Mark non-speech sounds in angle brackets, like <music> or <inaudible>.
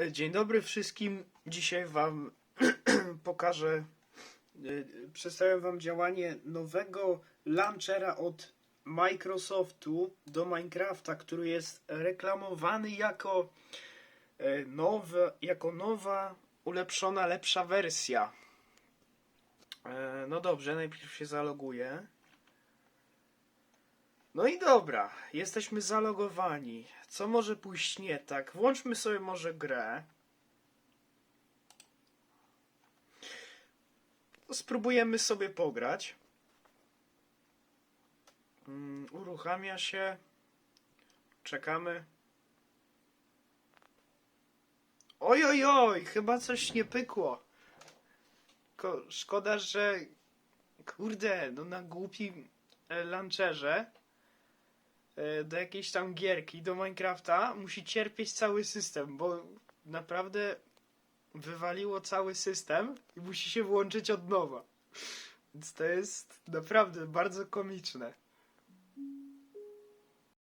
E, Dzień dobry wszystkim. Dzisiaj Wam <clears throat> pokażę, e, przedstawię Wam działanie nowego launchera od Microsoftu do Minecrafta, który jest reklamowany jako, e, nowe, jako nowa, ulepszona, lepsza wersja. No dobrze, najpierw się zaloguję. No i dobra, jesteśmy zalogowani. Co może pójść nie tak? Włączmy sobie może grę. Spróbujemy sobie pograć. Mm, uruchamia się. Czekamy. Oj, oj, oj, chyba coś nie pykło. Ko szkoda, że kurde, no na głupim e, launcherze e, do jakiejś tam gierki, do Minecrafta, musi cierpieć cały system, bo naprawdę wywaliło cały system i musi się włączyć od nowa. Więc to jest naprawdę bardzo komiczne.